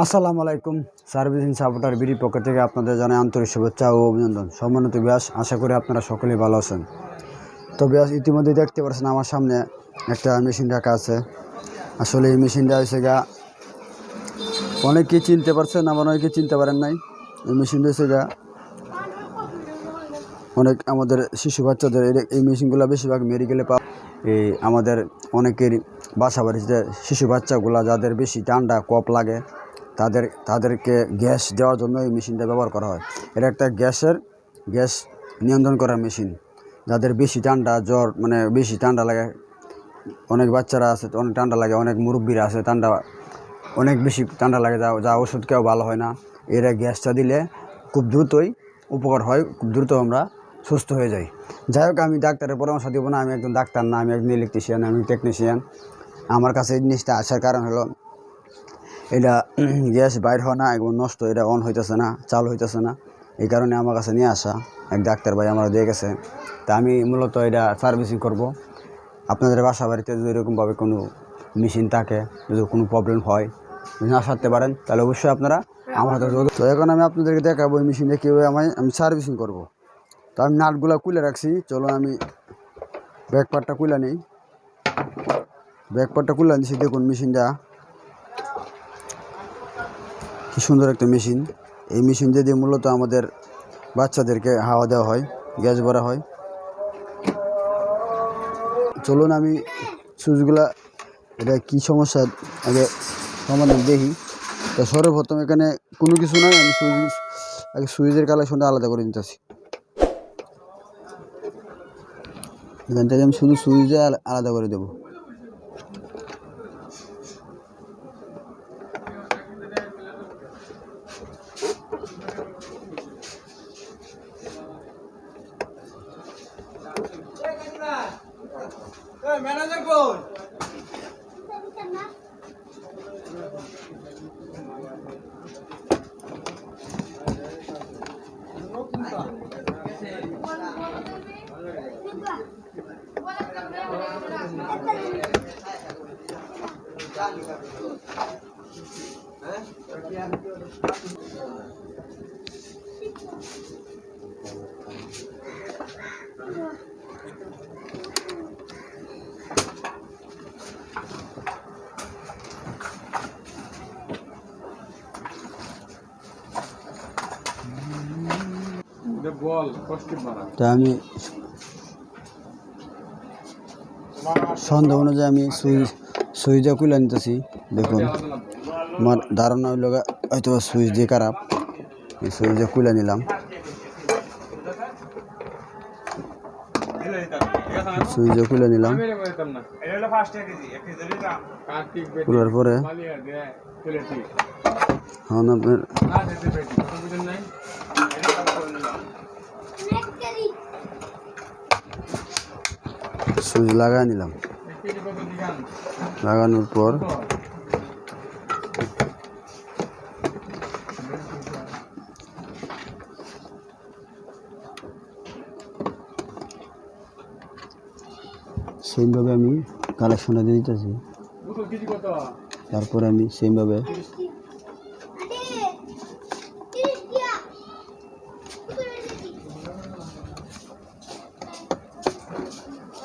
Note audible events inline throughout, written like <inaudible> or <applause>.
আসসালামু আলাইকুম। Servicing supporter BD পক্ষ থেকে আপনাদের জানাই আন্তরিক শুভেচ্ছা ও অভিনন্দন। সম্মানিত ব্যাস, আশা করি আপনারা সকলেই ভালো আছেন। তো ব্যাস ইতিমধ্যে দেখতে পাচ্ছেন আমার সামনে একটা মেশিন রাখা আছে। আসলে এই মেশিনটা হয়েছে গা, অনেকেই চিনতে পারছেন, আবার অনেকে চিনতে পারেন নাই। এই মেশিনটা হয়েছে গা, অনেক আমাদের শিশু বাচ্চাদের এই- এই মেশিনগুলো বেশিরভাগ মেডিকেলে পাওয়া এই আমাদের অনেকের বাসা বাড়িতে শিশু বাচ্চাগুলো যাদের বেশি ঠান্ডা কপ লাগে তাদের, তাদেরকে গ্যাস দেওয়ার জন্য এই মেশিনটা ব্যবহার করা হয়। এটা একটা গ্যাসের, গ্যাস নিয়ন্ত্রণ করার মেশিন। যাদের বেশি ঠান্ডা, জ্বর মানে বেশি ঠান্ডা লাগে, অনেক বাচ্চারা আছে, অনেক ঠান্ডা লাগে, অনেক মুরব্বীরা আছে, ঠান্ডা, অনেক বেশি ঠান্ডা লাগে, যা যা ওষুধ কেউ ভালো হয় না। এরা গ্যাসটা দিলে খুব দ্রুতই উপকার হয়, খুব দ্রুত আমরা সুস্থ হয়ে যাই। যাই হোক, আমি ডাক্তারের পরামর্শ দেবো না, আমি একজন ডাক্তার না, আমি একজন ইলেকট্রিশিয়ান আমি টেকনিশিয়ান আমার কাছে এই জিনিসটা আসার কারণ হলো এটা <clears throat> গ্যাস বাইর হওয়া না এবং নষ্ট, এটা অন হইতেছে না, চালু হইতেছে না। এই কারণে আমার কাছে নিয়ে আসা। এক ডাক্তার ভাই আমার দিয়ে গেছে। তা আমি মূলত এটা সার্ভিসিং করব। আপনাদের বাসা বাড়িতে যদি এরকমভাবে কোনো মেশিন থাকে, যদি কোনো প্রবলেম হয় না সারতে পারেন, তাহলে অবশ্যই আপনারা আমার হাতে তো এখন আমি আপনাদেরকে দেখাবো এই মেশিনটা কীভাবে আমি আমি সার্ভিসিং করব। তো আমি নাটগুলো খুলে রাখছি। চলো আমি ব্যাক পার্টটা খুলে নিই। ব্যাক পার্টটা খুলে নিচ্ছি দেখুন মেশিনটা কি সুন্দর একটা মেশিন। এই মেশিন দিয়ে মূলত আমাদের বাচ্চাদেরকে হাওয়া দেওয়া হয়, গ্যাস ভরা হয়। চলুন আমি সুইচগুলা, এটা কি সমস্যা, আগে সমাধান দেখি। তো সর্বপ্রথম এখানে কোনো কিছু নয় আমি সুইচ, আগে সুইচের কালেকশনটা আলাদা করে নিতেছি এখান থেকে আমি শুধু সুইচে আলাদা করে দেবো ম্যানেজার কোন বল কষ্ট মারা তা আমি সন্দেহ অনুযায়ী আমি সুইচ সুইচটা খুলে নিতেছি, দেখুন। আমার ধারণা হইল হয়তো সুইচ দিয়ে খারাপ। সুইচটা খুলে নিলাম। সুইচটা খুলে নিলাম। খোলার পরে এখন আপনার সুইচ লাগাই নিলাম এক কেজি কত দিগান লাগানোর পর সেইভাবে আমি কালেকশনটা দিয়ে দিতেছি। তারপরে আমি সেইভাবে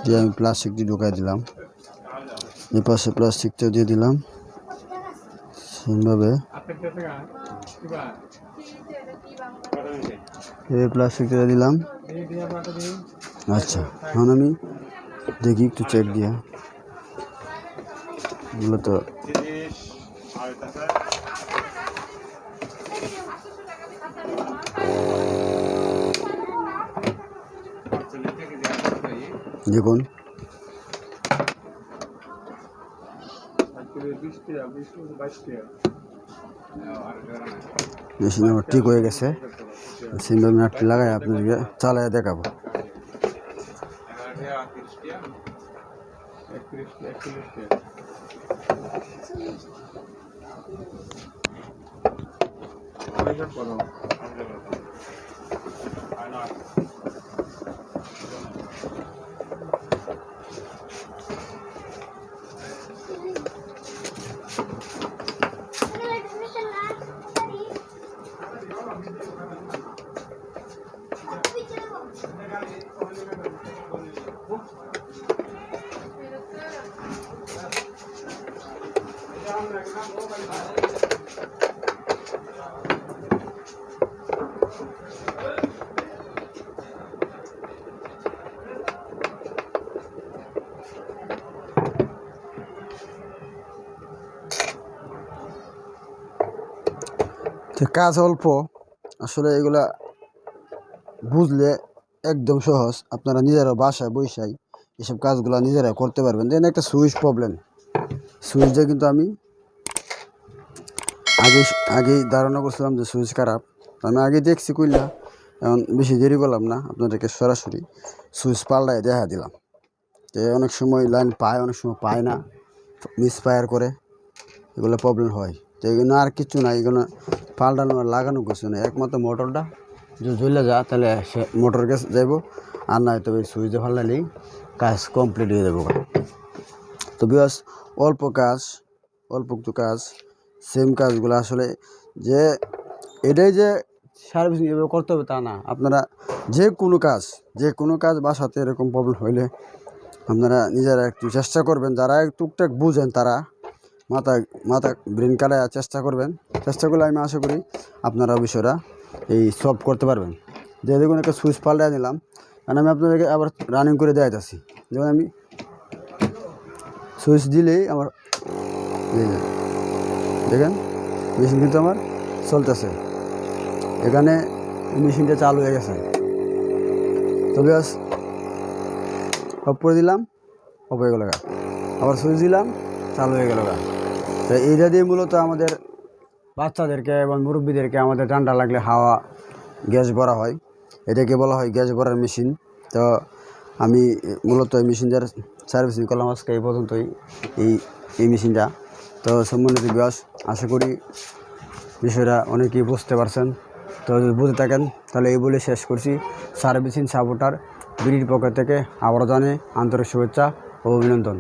যে আমি প্লাস্টিকটি ঢুকাই দিলাম। এই পাশে প্লাস্টিকটা দিয়ে দিলাম। আত্মক এই প্লাস্টিকটা দিলাম। আচ্ছা এখন আমি দেখি একটু চেক দিয়া। মূলত দেখুন বিশ টাকা বিশ বাইশ টাকা মেশিন আমার ঠিক হয়ে গেছে। সেইভাবে নাটটি লাগাই, আপনাদেরকে চালায় দেখাবো। এগারো টাকা তিরিশ টাকা একত্রিশ তো কাজ অল্প আসলে এগুলা বুঝলে একদম সহজ। আপনারা নিজেরা বাসায় বৈশাই এসব কাজগুলো নিজেরা করতে পারবেন। দেন একটা সুইচ প্রবলেম সুইচটা কিন্তু আমি আগে আগেই ধারণা করছিলাম যে সুইচ খারাপ। আমি আগে দেখছি কইলা, এখন বেশি দেরি করলাম না আপনাদেরকে সরাসরি সুইচ পাল্টায় দেখা দিলাম। যে অনেক সময় লাইন পায়, অনেক সময় পায় না মিস ফায়ার করে এগুলো প্রবলেম হয়। তো এগুলো আর কিছু না, এগুলো পাল্টানো লাগানো কিছু না একমাত্র মোটরটা যদি জ্বলে যা, তাহলে সে মোটর গ্যাস যাইব। আর নাই তবে সুইচে ফাল্লালেই কাজ কমপ্লিট হয়ে যাব। তো বিকজ অল্প কাজ, অল্প একটু কাজ সেম কাজগুলো আসলে যে এটাই যে সার্ভিস এভাবে করতে হবে তা না। আপনারা যে কোনো কাজ, যে কোনো কাজ বাসাতে এরকম প্রবলেম হইলে আপনারা নিজেরা একটু চেষ্টা করবেন। যারা টুকটাক বুঝেন তারা মাথা মাথা ব্রেন কাটায় চেষ্টা করবেন। চেষ্টা করলে আমি আশা করি আপনারা বিষয়টা এই সলভ করতে পারবেন যে দেখুন একটা সুইচ পাল্টায় নিলাম কারণ আমি আপনাদেরকে আবার রানিং করে দেখাইতেছি যেমন আমি সুইচ দিলেই আমার দেখেন মেশিন কিন্তু আমার চলতেছে এখানে মেশিনটা চালু হয়ে গেছে তবে অফ করে দিলাম অফ হয়ে গেল। আবার সুইচ দিলাম, চালু হয়ে গেল গা। তো এইটা দিয়ে মূলত আমাদের বাচ্চাদেরকে এবং মুরব্বীদেরকে আমাদের ঠান্ডা লাগলে হাওয়া, গ্যাস ভরা হয়। এটাকে বলা হয় গ্যাস ভরার মেশিন। তো আমি মূলত এই মেশিনটার সার্ভিসিং করলাম আজকে এই পর্যন্তই এই এই মেশিনটা। তো সম্বন্ধিত বিবাস আশা করি বিষয়টা অনেকেই বুঝতে পারছেন। তো যদি বুঝে থাকেন, তাহলে এই বলে শেষ করছি। সার্ভিসিং সাপোর্টার, বিডির পক্ষ থেকে আবারও জানে আন্তরিক শুভেচ্ছা ও অভিনন্দন।